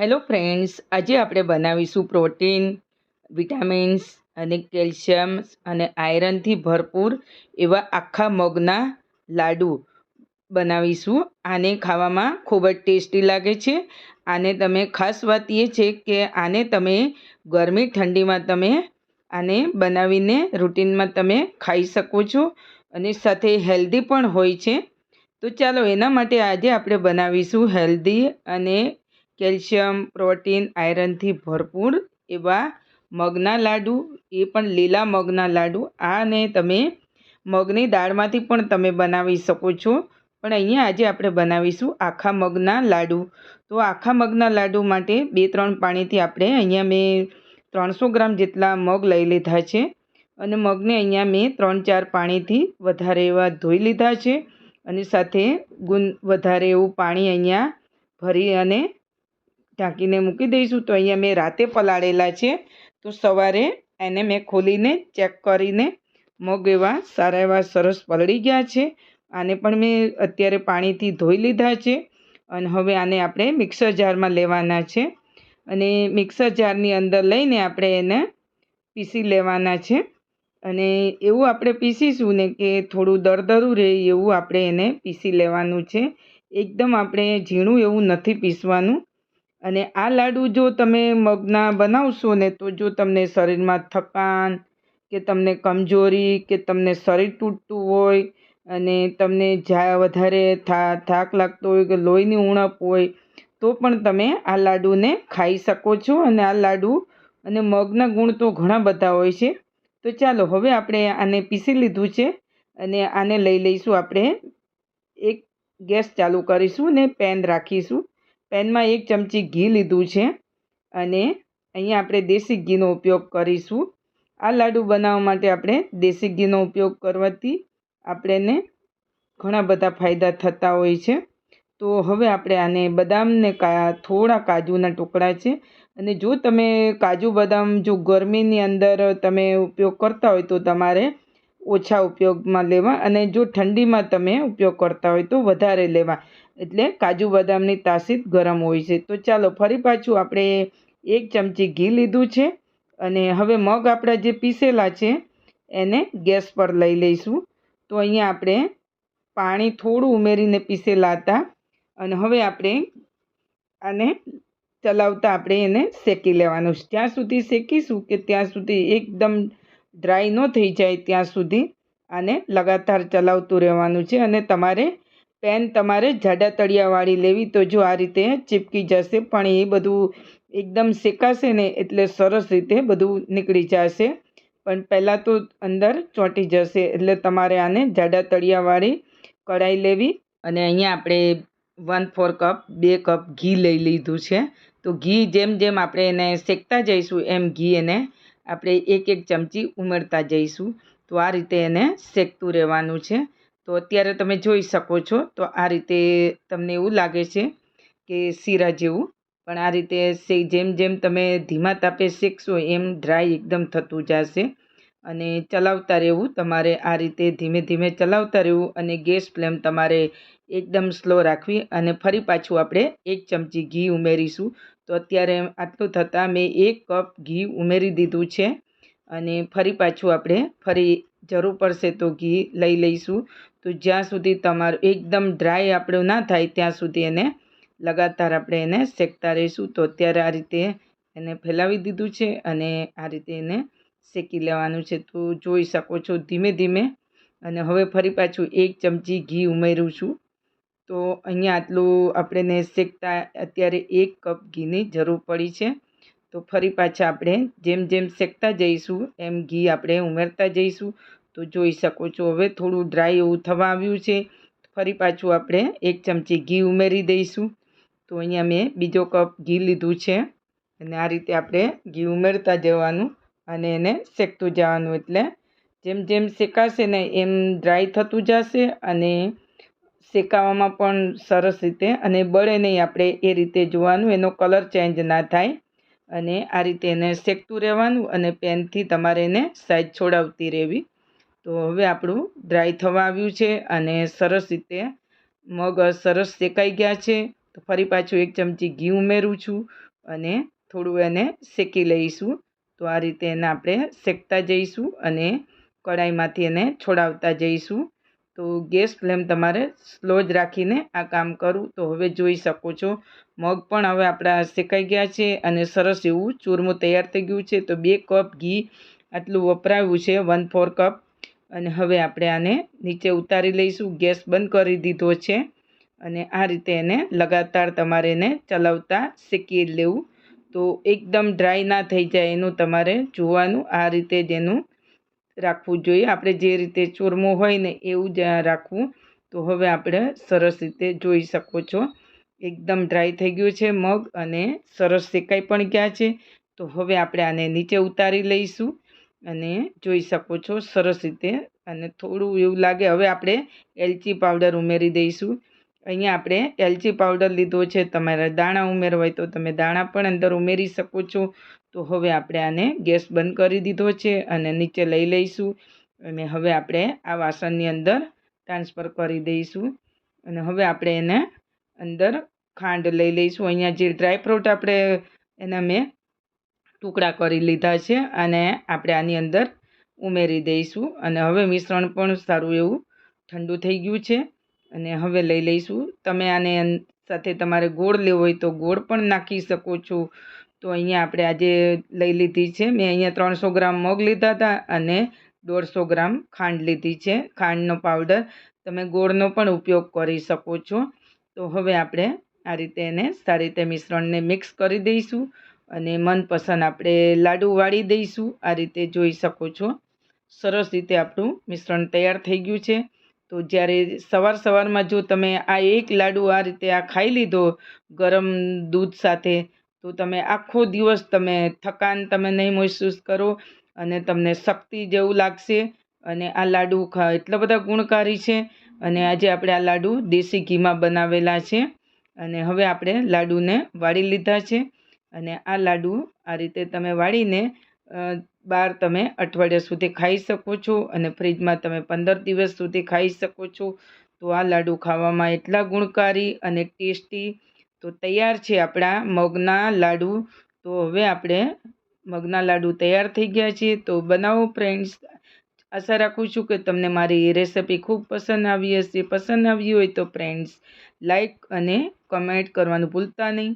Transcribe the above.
Hello friends આજે આપણે બનાવીશું પ્રોટીન વિટામિન્સ અને કેલ્શિયમ અને આયરનથી ભરપૂર એવા આખા મગના લાડુ બનાવીશું. આને ખાવામાં ખૂબ જ ટેસ્ટી લાગે છે. આને તમે ખાસ વાત એ છે કે આને તમે ગરમી ઠંડીમાં તમે આને બનાવીને રૂટિનમાં તમે ખાઈ શકો છો અને સાથે હેલ્ધી પણ હોય છે. તો ચાલો એના માટે આજે આપણે બનાવીશું હેલ્ધી અને કેલ્શિયમ, પ્રોટીન, આયરનથી ભરપૂર એવા મગના લાડુ, એ પણ લીલા મગના લાડુ. આને તમે મગની દાળમાંથી પણ તમે બનાવી શકો છો. પણ અહીંયા આજે આપણે બનાવીશું આખા મગના લાડુ. તો આખા મગના લાડુ માટે બે, ત્રણ પાણીથી આપણે અહીંયા મેં ત્રણસો ગ્રામ જેટલા મગ લઈ લીધા છે. અને મગને અહીંયા મેં ત્રણ, ચાર પાણીથી વધારે એવા ધોઈ લીધા છે. અને સાથે ગુન, વધારે એવું પાણી અહીંયા ભરી અને ઢાંકીને મૂકી દઈશું. તો અહીંયા મેં રાતે પલાળેલા છે. તો સવારે એને મેં ખોલીને ચેક કરીને મગ એવા સારા એવા સરસ પલળી ગયા છે. આને પણ મેં અત્યારે પાણીથી ધોઈ લીધા છે. અને હવે આને આપણે મિક્સર જારમાં લેવાના છે. અને મિક્સર જારની અંદર લઈને આપણે એને પીસી લેવાના છે. અને એવું આપણે પીસીશું ને કે થોડું દરદરું રહે એવું આપણે એને પીસી લેવાનું છે. એકદમ આપણે ઝીણું એવું નથી પીસવાનું. અને આ લાડુ જો તમે મગના બનાવશો ને, તો જો તમને શરીરમાં થકાન કે તમને કમજોરી કે તમને શરીર તૂટતું હોય અને તમને જા, વધારે થાક લાગતો હોય કે લોહીની ઉણપ હોય, તો પણ તમે આ લાડુને ખાઈ શકો છો. અને આ લાડુ અને મગના ગુણ તો ઘણા બધા હોય છે. તો ચાલો, હવે આપણે આને પીસી લીધું છે અને આને લઈ લઈશું. આપણે એક ગેસ ચાલુ કરીશું ને, પેન રાખીશું. પેનમાં એક ચમચી ઘી લીધું છે અને અહીંયા આપણે દેશી ઘીનો ઉપયોગ કરીશું. આ લાડુ બનાવવા માટે આપણે દેશી ઘીનો ઉપયોગ કરવાથી આપણને ઘણા બધા ફાયદા થતા હોય છે. તો હવે આપણે આને બદામને કા, થોડા કાજુના ટુકડા છે અને જો તમે કાજુ બદામ જો ગરમીની અંદર તમે ઉપયોગ કરતા હોય તો તમારે ઓછા ઉપયોગમાં લેવા અને જો ઠંડીમાં તમે ઉપયોગ કરતા હોય તો વધારે લેવા. એટલે કાજુ બદામની તાસીર ગરમ હોય છે. તો ચાલો ફરી પાછું આપણે એક ચમચી ઘી લીધું છે અને હવે મગ આપણા જે પીસેલા છે એને ગેસ પર લઈ લઈશું. તો અહીંયા આપણે પાણી થોડું ઉમેરીને પીસેલા હતા અને હવે આપણે આને ચલાવતા આપણે એને શેકી લેવાનું ત્યાં સુધી શેકીશું કે ત્યાં સુધી એકદમ ડ્રાય ન થઈ જાય ત્યાં સુધી આને લગાતાર ચલાવતું રહેવાનું છે અને તમારે પેન તમારે જાડા તળિયાવાળી લેવી તો જો આ રીતે ચીપકી જશે પણ એ બધું એકદમ શેકાશે ને એટલે સરસ રીતે બધું નીકળી જશે. પણ પહેલાં તો અંદર ચોંટી જશે એટલે તમારે આને જાડા તળિયાવાળી કઢાઈ લેવી અને અહીંયા આપણે વન ફોર કપ બે કપ ઘી લઈ લીધું છે. તો ઘી જેમ જેમ આપણે એને શેકતા જઈશું એમ ઘી એને આપણે એક એક ચમચી ઉમેરતા જઈશું. તો આ રીતે એને શેકતું રહેવાનું છે. તો અત્યારે તમે જોઈ શકો છો, તો આ રીતે તમને એવું લાગે છે કે શીરા જેવું. પણ આ રીતે જેમ જેમ તમે ધીમા તાપે શેકશો એમ ડ્રાય એકદમ થતું જશે. અને ચલાવતા રહેવું, તમારે આ રીતે ધીમે ધીમે ચલાવતા રહેવું અને ગેસ ફ્લેમ તમારે એકદમ સ્લો રાખવી અને ફરી પાછું આપણે એક ચમચી ઘી ઉમેરીશું. તો અત્યારે આટલું થતાં મેં એક કપ ઘી ઉમેરી દીધું છે અને ફરી પાછું આપણે ફરી જરૂર પડશે તો ઘી લઈ લઈશું. તો જ્યાં સુધી તમારું એકદમ ડ્રાય આપણું ના થાય ત્યાં સુધી એને લગાતાર આપણે એને શેકતા રહીશું. તો અત્યારે આ રીતે એને ફેલાવી દીધું છે અને આ રીતે એને શેકી લેવાનું છે. તો જોઈ શકો છો ધીમે ધીમે અને હવે ફરી પાછું એક ચમચી ઘી ઉમેરું છું. તો અહીંયા આટલું આપણને શેકતા અત્યારે એક કપ ઘીની જરૂર પડી છે. તો ફરી પાછા આપણે જેમ જેમ શેકતા જઈશું, એમ ઘી આપણે ઉમેરતા જઈશું. તો જોઈ શકો છો હવે થોડું ડ્રાય એવું થવા આવ્યું છે. ફરી પાછું આપણે એક ચમચી ઘી ઉમેરી દઈશું. તો અહીંયા મેં બીજો કપ ઘી લીધું છે. અને આ રીતે આપણે ઘી ઉમેરતા જવાનું અને એને શેકતું જવાનું. એટલે જેમ જેમ શેકાશે ને એમ ડ્રાય થતું જશે અને શેકાવામાં પણ સરસ રીતે અને બળે નહીં આપણે એ રીતે જોવાનું, એનો કલર ચેન્જ ના થાય. અને આ રીતે એને શેકતું રહેવાનું અને પેનથી તમારે એને સાઈજ છોડાવતી રહેવી. તો હવે આપણું ડ્રાય થવા આવ્યું છે અને સરસ રીતે મગ સરસ શેકાઈ ગયા છે. તો ફરી પાછું એક ચમચી ઘી ઉમેરું છું અને થોડું એને શેકી લઈશું. તો આ રીતે એને આપણે શેકતા જઈશું અને કઢાઈમાંથી એને છોડાવતા જઈશું. તો ગેસ ફ્લેમ તમારે સ્લો જ રાખીને આ કામ કરું. તો હવે જોઈ શકો છો, મગ પણ હવે આપણા શેકાઈ ગયા છે અને સરસ એવું ચૂરમું તૈયાર થઈ ગયું છે. તો બે કપ ઘી આટલું વપરાયું છે વન ફોર કપ અને હવે આપણે આને નીચે ઉતારી લઈશું. ગેસ બંધ કરી દીધો છે અને આ રીતે એને લગાતાર તમારે એને ચલાવતા શેકી લેવું. તો એકદમ ડ્રાય ના થઈ જાય એનું તમારે જોવાનું. આ રીતે જ એનું રાખવું જોઈએ. આપણે જે રીતે ચૂરમું હોય ને એવું જ રાખવું. તો હવે આપણે સરસ રીતે જોઈ શકો છો. એકદમ ડ્રાય થઈ ગયું છે મગ અને સરસ શેકાઈ પણ ગયા છે. તો હવે આપણે આને નીચે ઉતારી લઈશું અને જોઈ શકો છો સરસ રીતે અને થોડું એવું લાગે. હવે આપણે એલચી પાવડર ઉમેરી દઈશું. અહીંયા આપણે એલચી પાવડર લીધો છે. તમારે દાણા ઉમેરવા હોય તો તમે દાણા પણ અંદર ઉમેરી શકો છો. તો હવે આપણે આને ગેસ બંધ કરી દીધો છે અને નીચે લઈ લઈશું. અને હવે આપણે આ વાસણની અંદર ટ્રાન્સફર કરી દઈશું. અને હવે આપણે એને અંદર ખાંડ લઈ લઈશું. અહીંયા જે ડ્રાયફ્રૂટ આપણે એના મેં ટુકડા કરી લીધા છે અને આપણે આની અંદર ઉમેરી દઈશું. અને હવે મિશ્રણ પણ સારું એવું ઠંડુ થઈ ગયું છે. અને હવે લઈ લઈશું. તમે આને સાથે તમારે ગોળ લેવો હોય તો ગોળ પણ નાખી શકો છો. તો અહીંયા આપણે આજે લઈ લીધી છે. મેં અહીંયા ત્રણસો ગ્રામ મગ લીધા હતા અને દોઢસો ગ્રામ ખાંડ લીધી છે. ખાંડનો પાવડર તમે ગોળનો પણ ઉપયોગ કરી શકો છો. તો હવે આપણે આ રીતે એને સારી રીતે મિશ્રણને મિક્સ કરી દઈશું અને મનપસંદ આપણે લાડુ વાળી દઈશું. આ રીતે જોઈ શકો છો. સરસ રીતે આપણું મિશ્રણ તૈયાર થઈ ગયું છે. તો જ્યારે સવાર સવારમાં જો તમે આ એક લાડુ આ રીતે આ ખાઈ લીધો ગરમ દૂધ સાથે તો તમે આખો દિવસ તમે થકાન તમે નહીં મહેસૂસ કરો અને તમને શક્તિ જેવું લાગશે. અને આ લાડુ ખા, એટલા બધા ગુણકારી છે. અને આજે આપણે આ લાડુ દેશી ઘીમાં બનાવેલા છે. અને હવે આપણે લાડુને વાળી લીધા છે. અને આ લાડુ આ રીતે તમે વાળીને બહાર તમે અઠવાડિયા સુધી ખાઈ શકો છો અને ફ્રીજમાં તમે પંદર દિવસ સુધી ખાઈ શકો છો. તો આ લાડુ ખાવામાં એટલા ગુણકારી અને ટેસ્ટી તો તૈયાર છે આપણા મગના લાડુ. તો હવે આપણે મગના લાડુ તૈયાર થઈ ગયા છે તો બનાવો ફ્રેન્ડ્સ. આશા રાખું છું કે તમને મારી રેસિપી ખૂબ પસંદ આવી હશે. પસંદ આવી હોય તો ફ્રેન્ડ્સ, લાઈક અને કમેન્ટ કરવાનું ભૂલતા નહીં.